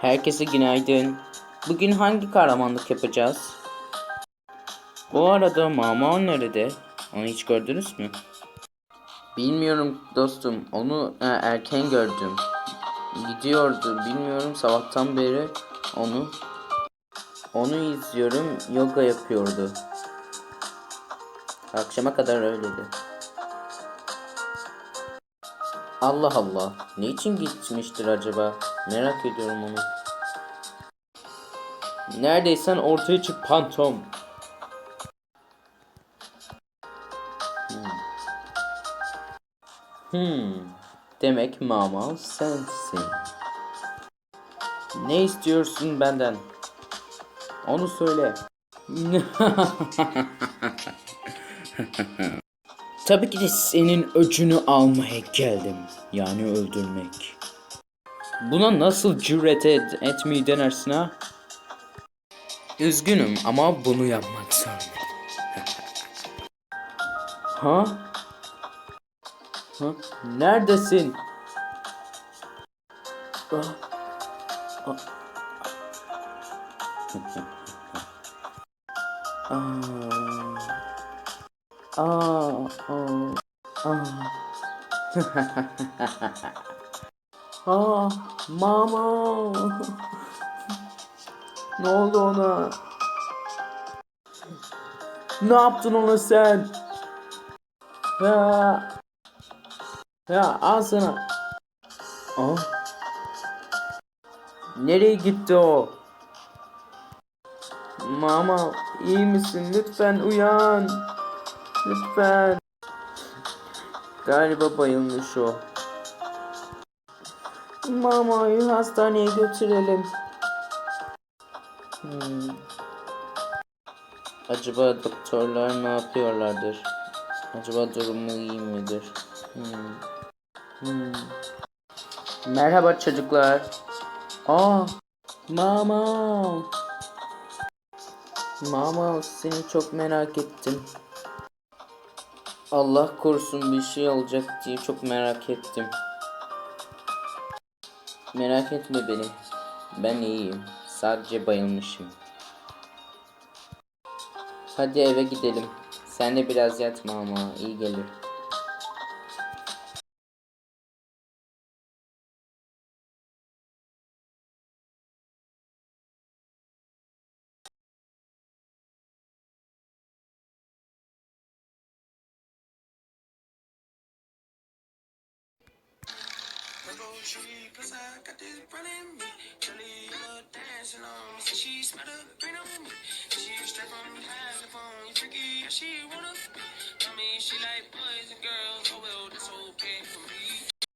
Herkese günaydın. Bugün hangi kahramanlık yapacağız? Bu arada Mama nerede? Onu hiç gördünüz mü? Bilmiyorum dostum. Onu e, erken gördüm. Gidiyordu. Bilmiyorum sabahtan beri onu onu izliyorum. Yoga yapıyordu. Akşama kadar öyleydi. Allah Allah. Ne için gitmiştir acaba? Merak ediyorum onu. Neredeysen ortaya çık pantom. Hmm. Hmm. Demek mama sensin. Ne istiyorsun benden? Onu söyle. Tabii ki de senin öcünü almaya geldim. Yani öldürmek. Buna nasıl cüret et, etmeyi denersin ha? Üzgünüm ama bunu yapmak zorundayım. ha? Ha? Neredesin? Ah. Ah. Ah. Aa, aa, aa. Aa, mama. ne oldu ona? Ne yaptın ona sen? Ya. Ya al sana. Aa. Nereye gitti o? Mama iyi misin? Lütfen uyan. Lütfen. Galiba bayılmış o. Mama'yı hastaneye götürelim. Hmm. Acaba doktorlar ne yapıyorlardır? Acaba durumu iyi midir? Hmm. Hmm. Merhaba çocuklar. Aa, mama. Mama seni çok merak ettim. Allah korusun bir şey olacak diye çok merak ettim. Merak etme beni. Ben iyiyim. Sadece bayılmışım. Hadi eve gidelim. Sen de biraz yatma ama iyi gelir. She, cause I got this brand in me. Jelly, uh, dancing on me. Say she smell the green on me. She from high the phone. You freaky, yeah, she wanna. Tell me she like boys and girls. Oh well, that's okay for me.